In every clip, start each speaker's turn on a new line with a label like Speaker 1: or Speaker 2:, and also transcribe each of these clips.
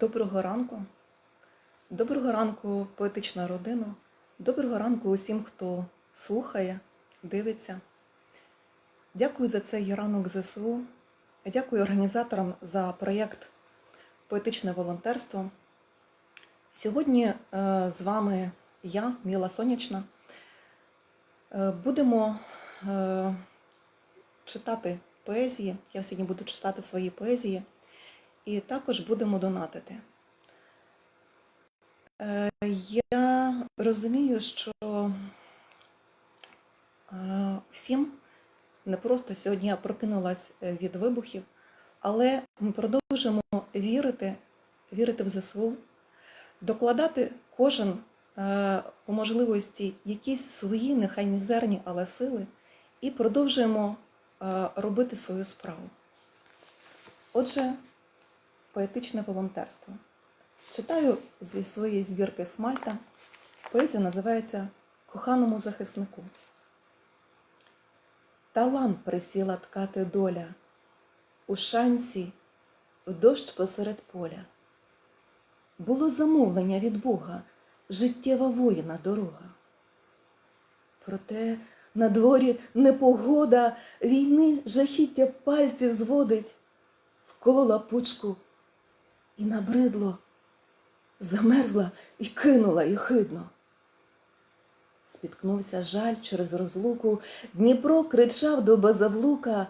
Speaker 1: Доброго ранку. Доброго ранку, поетична родина. Доброго ранку усім, хто слухає, дивиться. Дякую за цей ранок ЗСУ. Дякую організаторам за проєкт Поетичне волонтерство. Сьогодні е, з вами я, Міла Сонячна. Е, Будемо е, читати поезії. Я сьогодні буду читати свої поезії. І також будемо донатити. Е, Я розумію, що е, всім не просто сьогодні я прокинулась е, від вибухів, але ми продовжимо вірити, вірити в ЗСУ, докладати кожен по можливості якісь свої, нехай мізерні, але сили, і продовжуємо робити свою справу. Отже, поетичне волонтерство. Читаю зі своєї збірки Смальта. Поезія називається Коханому захиснику. Талант присіла ткати доля у шанці в дощ посеред поля. Було замовлення від Бога, життєва воїна дорога. Проте на дворі непогода війни жахіття пальці зводить, вколола пучку і набридло, замерзла і кинула єхидно. Спіткнувся жаль через розлуку, Дніпро кричав до базавлука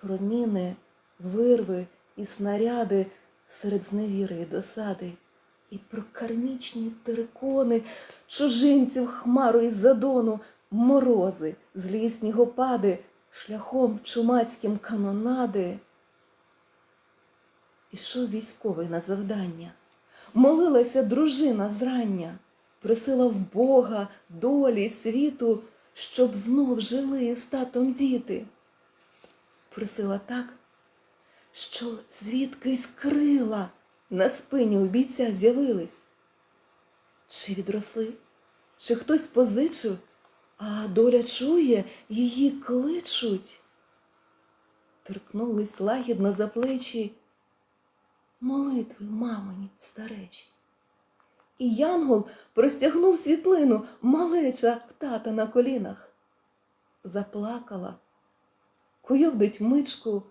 Speaker 1: про міни, вирви і снаряди серед зневіри і досади, і про кармічні терикони, чужинців хмару із задону, морози, злі снігопади, шляхом чумацьким канонади. Ішов військовий на завдання, молилася дружина зрання, просила в Бога, долі, світу, щоб знов жили із татом діти. Просила так, що звідкись крила на спині у бійця з'явились. Чи відросли, чи хтось позичив, а доля чує, її кличуть. Торкнулись лагідно за плечі молитви мамині старечі. І Янгол простягнув світлину, малеча в тата на колінах. Заплакала, куйовдить мичку,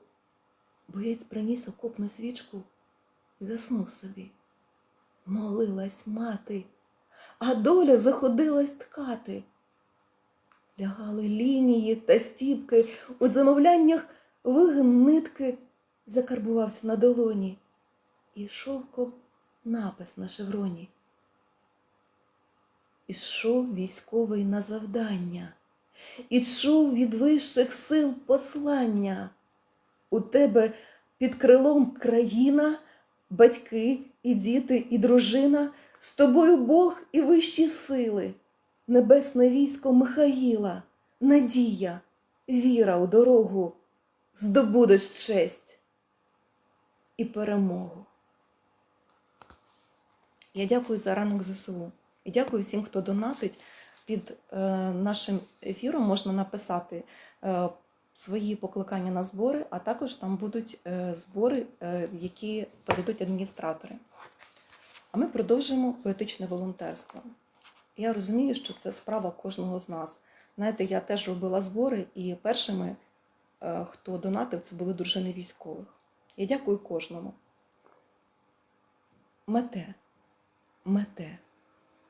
Speaker 1: боєць приніс окопну свічку і заснув собі. Молилась мати, а доля заходилась ткати. Лягали лінії та стіпки, у замовляннях вигин нитки закарбувався на долоні і шовком напис на шевроні. Ішов військовий на завдання, і чув від вищих сил послання. У тебе під крилом країна, батьки і діти, і дружина, з тобою Бог і вищі сили, небесне військо Михаїла, надія, віра у дорогу, здобудеш честь і перемогу. Я дякую за ранок ЗСУ. І дякую всім, хто донатить. Під е, нашим ефіром можна написати е, свої покликання на збори, а також там будуть е, збори, які подадуть адміністратори. А ми продовжуємо поетичне волонтерство. Я розумію, що це справа кожного з нас. Знаєте, я теж робила збори, і першими, хто донатив, це були дружини військових. Я дякую кожному. Мете мете.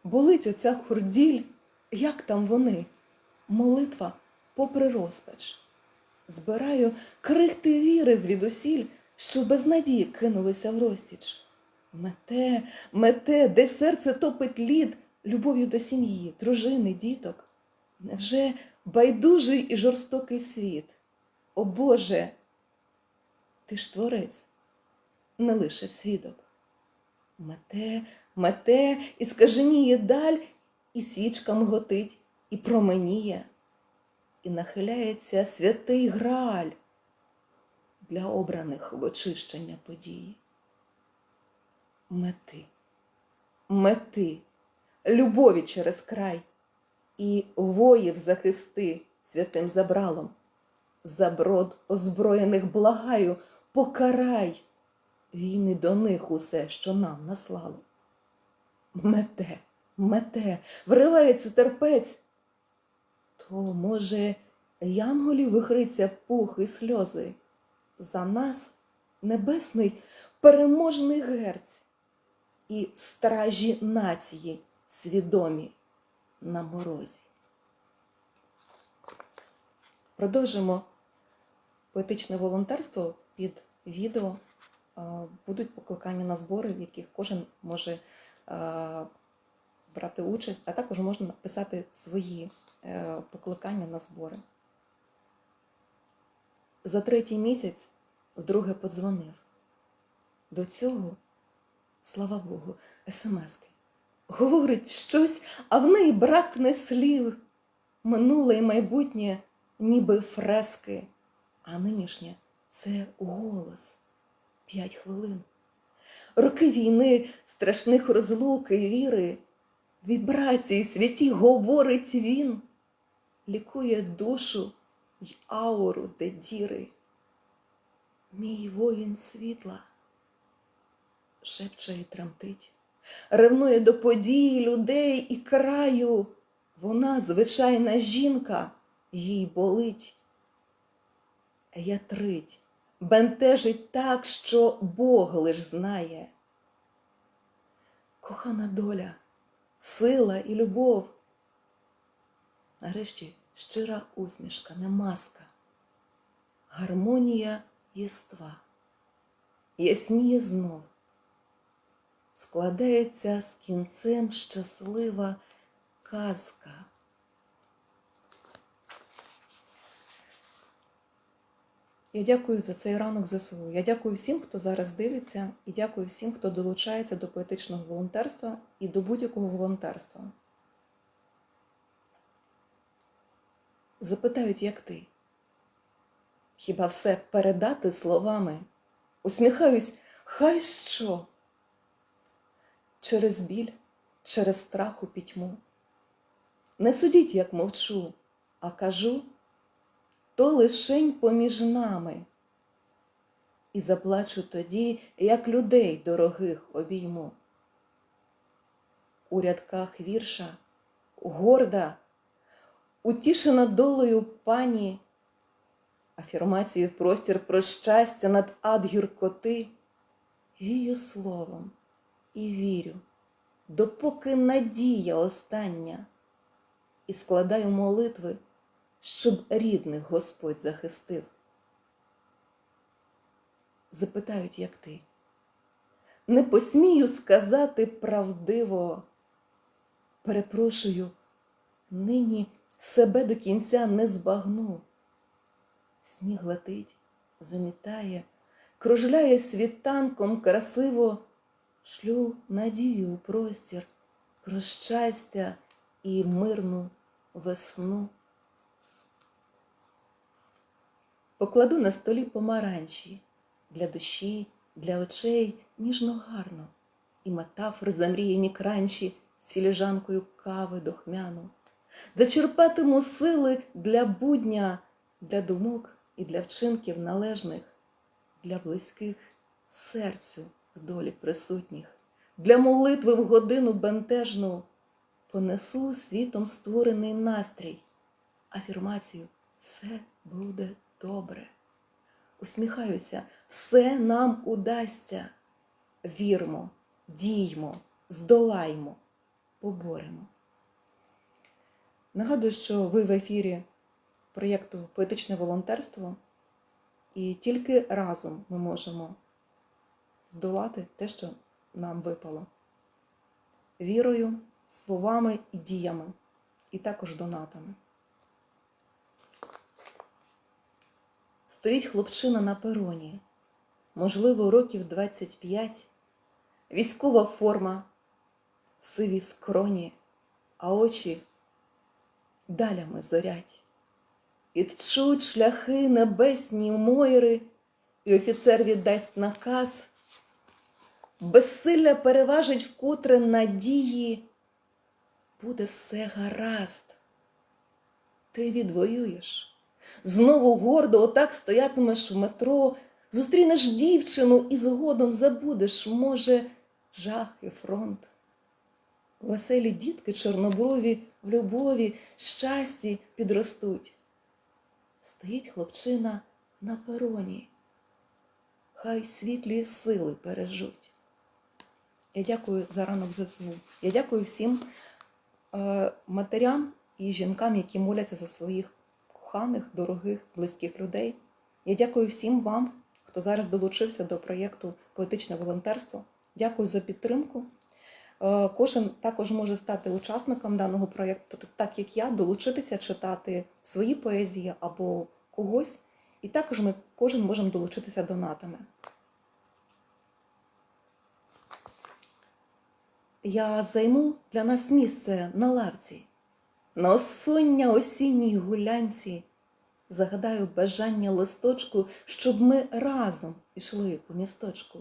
Speaker 1: Болить оця хурділь, як там вони? Молитва попри розпач. Збираю крихти віри звідусіль, що без надії кинулися в розтіч. Мете, мете, де серце топить лід любов'ю до сім'ї, дружини, діток. Невже байдужий і жорстокий світ? О Боже, ти ж творець, не лише свідок. Мете, мете і скаженіє даль, і свічка мготить, і променіє, і нахиляється святий граль для обраних в очищення події. Мети, мети, любові через край, і воїв захисти святим забралом. За брод озброєних благаю, покарай війни до них усе, що нам наслало. Мете, мете, вривається терпець. То, може, янголів вихриться пух і сльози. За нас небесний переможний герць і стражі нації свідомі на морозі. Продовжимо поетичне волонтерство під відео. Будуть покликання на збори, в яких кожен може брати участь, а також можна написати свої е, покликання на збори. За третій місяць вдруге подзвонив. До цього, слава Богу, смски. Говорить щось, а в неї бракне слів. Минуле і майбутнє, ніби фрески, а нинішнє це голос. П'ять хвилин. Роки війни, страшних розлук і віри, вібрації святі говорить він, лікує душу й ауру, де діри. Мій воїн світла шепче і тремтить, ревнує до подій, людей і краю. Вона звичайна жінка, їй болить. Ятрить, бентежить так, що Бог лиш знає. Кохана доля, сила і любов. Нарешті щира усмішка, не маска, гармонія єства. Ясніє знов, складається з кінцем щаслива казка. Я дякую за цей ранок ЗСУ. Я дякую всім, хто зараз дивиться, і дякую всім, хто долучається до поетичного волонтерства і до будь-якого волонтерства. Запитають, як ти? Хіба все передати словами? Усміхаюсь, хай що? Через біль, через страх у пітьму. Не судіть, як мовчу, а кажу, то лишень поміж нами. І заплачу тоді, як людей дорогих обійму. У рядках вірша горда, утішена долею пані, афірмації в простір про щастя над ад гіркоти, вію словом і вірю, допоки надія остання, і складаю молитви, щоб рідних Господь захистив. Запитають, як ти. Не посмію сказати правдиво. Перепрошую, нині себе до кінця не збагну. Сніг летить, замітає, кружляє світанком красиво, шлю надію у простір про щастя і мирну весну. Покладу на столі помаранчі. Для душі, для очей ніжно гарно, і метафор замріяні кранчі з філіжанкою кави дохмяну. Зачерпатиму сили для будня, для думок і для вчинків належних, для близьких серцю в долі присутніх, для молитви в годину бентежну понесу світом створений настрій, афірмацію все буде добре. Усміхаюся, все нам удасться. Вірмо, діймо, здолаймо, поборемо. Нагадую, що ви в ефірі проєкту Поетичне волонтерство, і тільки разом ми можемо здолати те, що нам випало. Вірою, словами і діями, і також донатами. Стоїть хлопчина на пероні, можливо, років 25, військова форма, сиві скроні, а очі далями зорять. І тчуть шляхи небесні мойри, і офіцер віддасть наказ, безсилля переважить вкотре надії, буде все гаразд. Ти відвоюєш. Знову гордо отак стоятимеш в метро, Зустрінеш дівчину і згодом забудеш, може, жах і фронт. Веселі дітки чорноброві в любові, щасті підростуть. Стоїть хлопчина на пероні, хай світлі сили бережуть. Я дякую за ранок ЗСУ. Я дякую всім е, матерям і жінкам, які моляться за своїх коханих, дорогих, близьких людей. Я дякую всім вам, хто зараз долучився до проєкту Поетичне волонтерство. Дякую за підтримку. Е, Кожен також може стати учасником даного проєкту, так як я, долучитися читати свої поезії або когось. І також ми кожен можемо долучитися донатами. Я займу для нас місце на лавці, на осоння осінній гулянці. Загадаю бажання листочку, щоб ми разом пішли по місточку.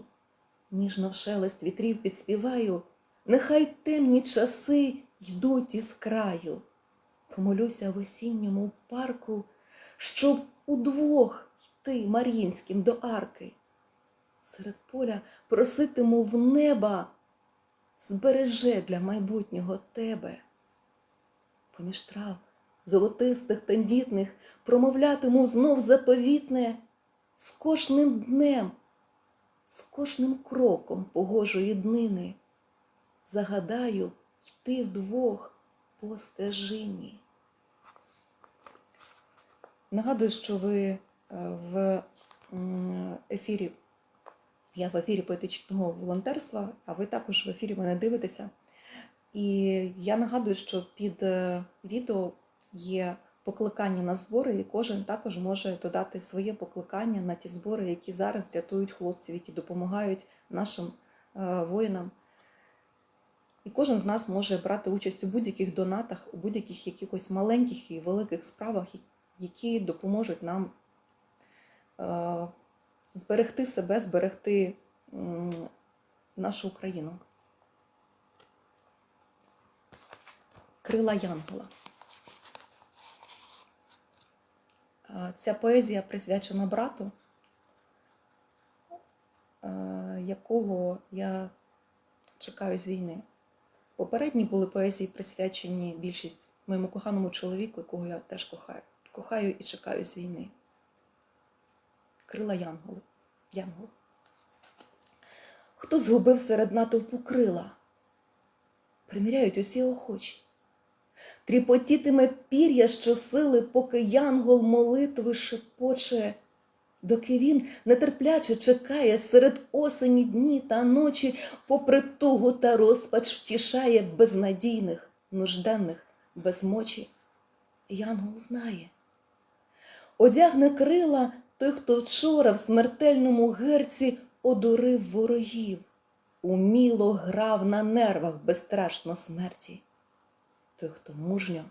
Speaker 1: Ніжно в шелест вітрів підспіваю, нехай темні часи йдуть із краю. Помолюся в осінньому парку, щоб удвох йти Мар'їнським до арки. Серед поля проситиму в неба, збереже для майбутнього тебе. Поміж трав золотистих, тендітних, промовлятиму знов заповітне з кожним днем, з кожним кроком погожої днини. Загадаю йти вдвох по стежині. Нагадую, що ви е, в ефірі, я в ефірі поетичного волонтерства, а ви також в ефірі мене дивитеся. І я нагадую, що під е, відео є покликання на збори, і кожен також може додати своє покликання на ті збори, які зараз рятують хлопців, які допомагають нашим е, воїнам. І кожен з нас може брати участь у будь-яких донатах, у будь-яких якихось маленьких і великих справах, які допоможуть нам е, зберегти себе, зберегти нашу Україну. Крила Янгола. Е, Ця поезія присвячена брату, е, якого я чекаю з війни. Попередні були поезії присвячені більшість моєму коханому чоловіку, якого я теж кохаю. Кохаю і чекаю з війни. Крила Янголи. Янгол. Хто згубив серед натовпу крила? Приміряють усі охочі. Тріпотітиме пір'я щосили, поки янгол молитви шепоче, доки він нетерпляче чекає серед осені дні та ночі, попри тугу та розпач втішає безнадійних, нужденних, без мочі. Янгол знає. Одягне крила той, хто вчора в смертельному герці одурив ворогів, уміло грав на нервах безстрашно смерті той, хто мужньо,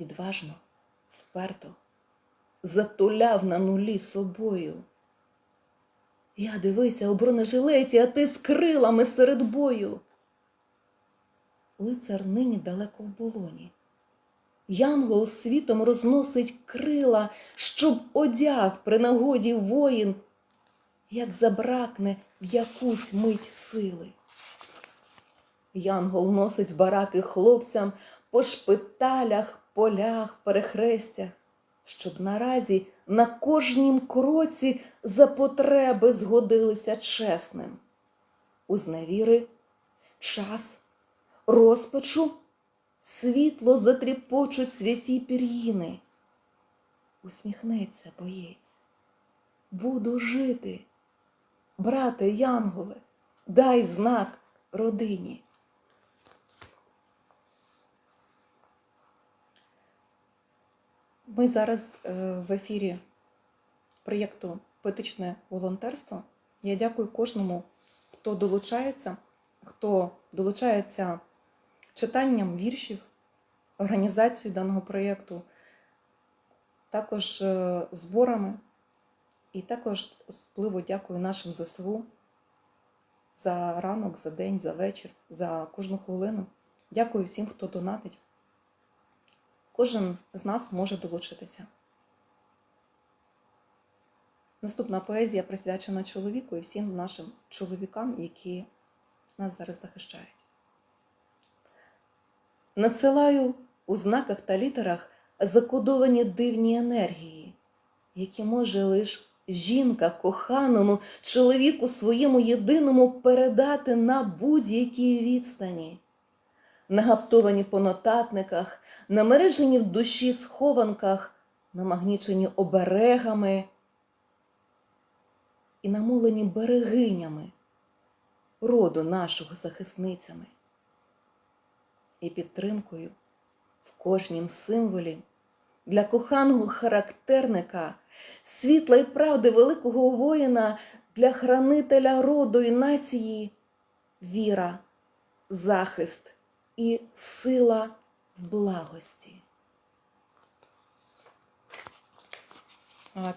Speaker 1: відважно, вперто затуляв на нулі собою. Я дивися у бронежилеті, а ти з крилами серед бою. Лицар нині далеко в болоні. Янгол світом розносить крила, щоб одяг при нагоді воїн, як забракне в якусь мить сили. Янгол носить бараки хлопцям по шпиталях, полях, перехрестях, щоб наразі на кожнім кроці за потреби згодилися чесним. У зневіри час, розпачу, світло затріпочуть святі пір'їни. Усміхнеться боєць. Буду жити. Брате Янголе, дай знак родині. Ми зараз е, в ефірі проєкту Поетичне волонтерство. Я дякую кожному, хто долучається, хто долучається читанням віршів, організацією даного проєкту, також е, зборами. І також особливо дякую нашим ЗСУ за ранок, за день, за вечір, за кожну хвилину. Дякую всім, хто донатить. Кожен з нас може долучитися. Наступна поезія присвячена чоловіку і всім нашим чоловікам, які нас зараз захищають. Надсилаю у знаках та літерах закодовані дивні енергії, які може лише жінка коханому чоловіку своєму єдиному передати на будь-якій відстані, нагаптовані по нотатниках, намережені в душі схованках, намагнічені оберегами і намолені берегинями роду нашого захисницями. І підтримкою в кожнім символі для коханого характерника, світла і правди великого воїна для хранителя роду і нації віра, захист і сила в благості.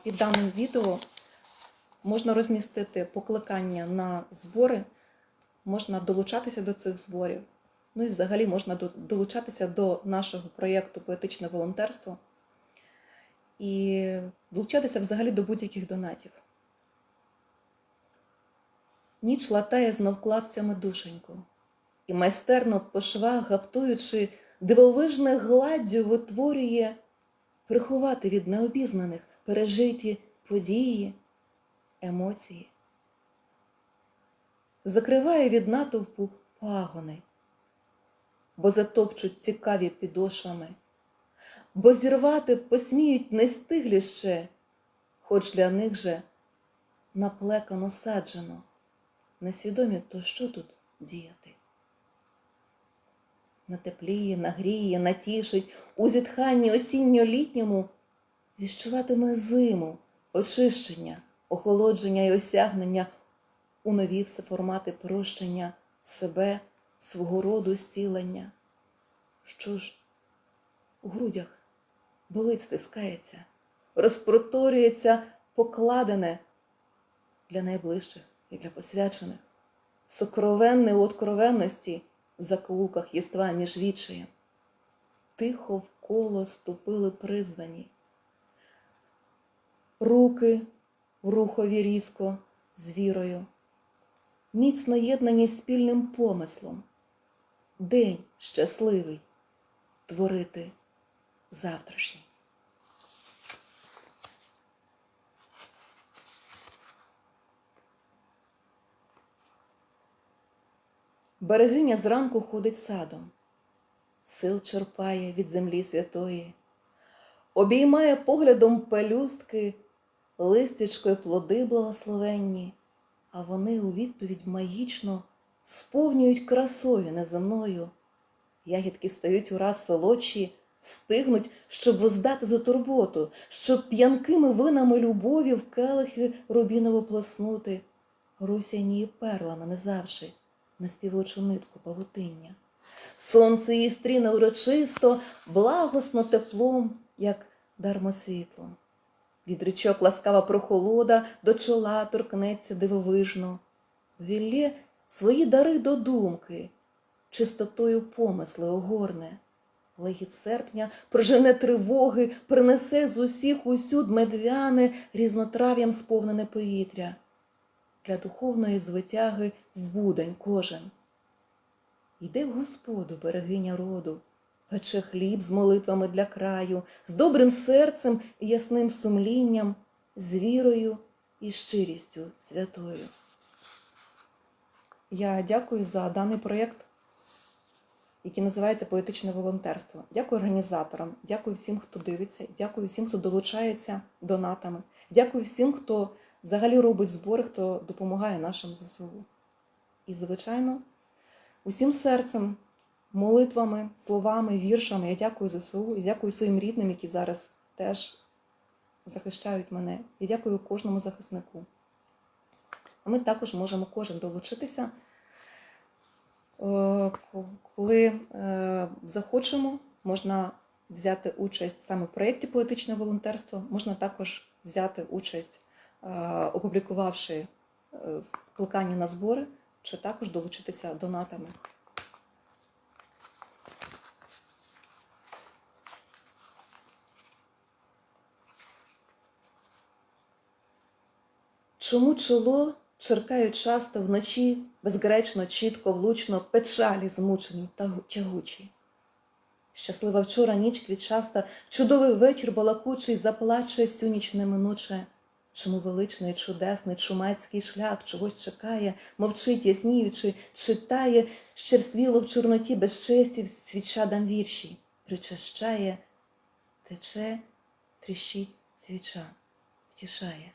Speaker 1: Під даним відео можна розмістити покликання на збори, можна долучатися до цих зборів. Ну і взагалі можна долучатися до нашого проєкту Поетичне волонтерство і долучатися взагалі до будь-яких донатів. Ніч латає знов клапцями душеньку, і майстерно по швах, гаптуючи, дивовижне гладдю витворює приховати від необізнаних пережиті події, емоції. Закриває від натовпу пагони, бо затопчуть цікаві підошвами, бо зірвати посміють не стиглі ще, хоч для них же наплекано саджено, несвідомі, то що тут діяти? Натепліє, нагріє, натішить, у зітханні осінньо-літньому віщуватиме зиму, очищення, охолодження і осягнення. У нові всеформати прощення себе, свого роду зцілення. Що ж, у грудях болить стискається, розпроторюється покладене для найближчих і для посвячених, сокровенне у откровенності в закоулках єства між вічаєм. Тихо вколо ступили призвані. Руки в рухові різко з вірою, міцно єднані спільним помислом. День щасливий творити завтрашній. Берегиня зранку ходить садом, сил черпає від землі святої, обіймає поглядом пелюстки, листячко й плоди благословенні, а вони у відповідь магічно сповнюють красою неземною. Ягідки стають ураз солодші, стигнуть, щоб воздати за турботу, щоб п'янкими винами любові в келихи рубіново плеснути. Русяніє перла нанизавши на співочу нитку павутиння. Сонце її стріне урочисто, благосно теплом, як дармосвітлом. Від річок ласкава прохолода до чола торкнеться дивовижно. Віллє свої дари до думки, чистотою помисли огорне. Легіт серпня прожене тривоги, принесе з усіх усюд медвяне, різнотрав'ям сповнене повітря. Для духовної звитяги в будень кожен. Йде в Господу берегиня роду, пече хліб з молитвами для краю, з добрим серцем і ясним сумлінням, з вірою і щирістю святою. Я дякую за даний проєкт, який називається Поетичне волонтерство. Дякую організаторам, дякую всім, хто дивиться, дякую всім, хто долучається донатами. Дякую всім, хто взагалі робить збори, хто допомагає нашим ЗСУ. І, звичайно, усім серцем, молитвами, словами, віршами я дякую ЗСУ і дякую своїм рідним, які зараз теж захищають мене. І дякую кожному захиснику. А ми також можемо кожен долучитися, Е, коли е, захочемо, можна взяти участь саме в проєкті Поетичне волонтерство, можна також взяти участь, опублікувавши е, кликання на збори, чи також долучитися донатами. Чому чоло черкають часто вночі, безгречно, чітко, влучно, печалі змучені та тягучі? Щаслива вчора ніч квітчаста, чудовий вечір балакучий заплаче сю ніч неминуче. Чому величний, чудесний, чумацький шлях чогось чекає, мовчить, ясніючи, читає, щерствіло в чорноті безчесті свічадам вірші, причащає, тече, тріщить свіча, втішає.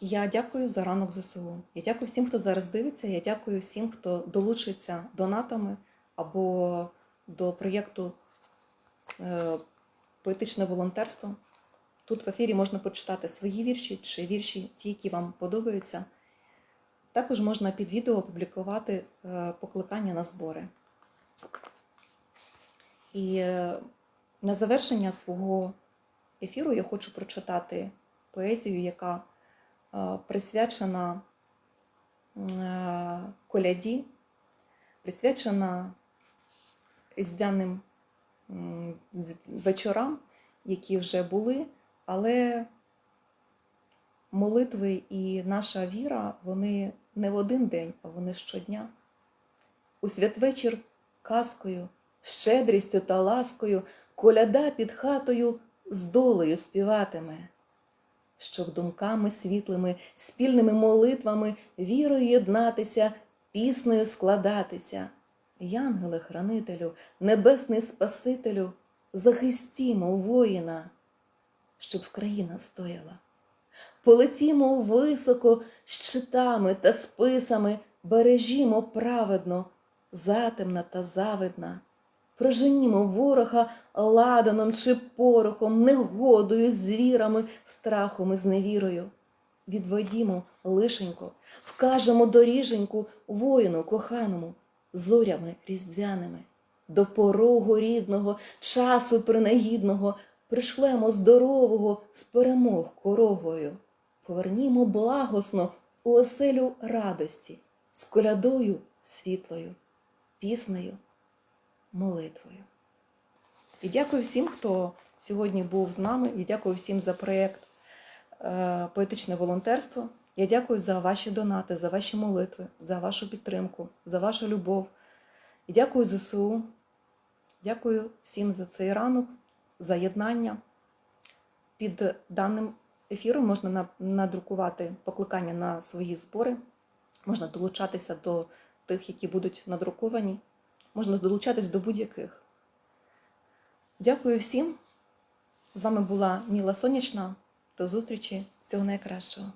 Speaker 1: Я дякую за ранок ЗСУ. Я дякую всім, хто зараз дивиться. Я дякую всім, хто долучиться донатами або до проєкту е, Поетичне волонтерство. Тут в ефірі можна почитати свої вірші чи вірші, ті, які вам подобаються. Також можна під відео опублікувати е, покликання на збори. І е, на завершення свого ефіру я хочу прочитати поезію, яка е, присвячена коляді, присвячена різдвяним вечорам, які вже були, але молитви і наша віра, вони не в один день, а вони щодня. У святвечір казкою, щедрістю та ласкою коляда під хатою з долею співатиме, щоб думками світлими, спільними молитвами, вірою єднатися, піснею складатися. Янголе-хранителю, небесний Спасителю, захистімо воїна, щоб країна стояла. Полетімо високо щитами та списами, бережімо праведно, затемна та завидна. Проженімо ворога ладаном чи порохом, негодою, звірами, страхом і зневірою. Відведімо лишенько, вкажемо доріженьку воїну коханому, зорями різдвяними. До порогу рідного, часу принагідного, пришлемо здорового з перемог корогою. Повернімо благосно у оселю радості, з колядою світлою, піснею, молитвою. І дякую всім, хто сьогодні був з нами. І дякую всім за проєкт е, Поетичне волонтерство. Я дякую за ваші донати, за ваші молитви, за вашу підтримку, за вашу любов. І дякую ЗСУ. Дякую всім за цей ранок, за єднання. Під даним ефіром можна надрукувати покликання на свої збори, можна долучатися до тих, які будуть надруковані, можна долучатись до будь-яких. Дякую всім. З вами була Міла Сонячна. До зустрічі. Всього найкращого.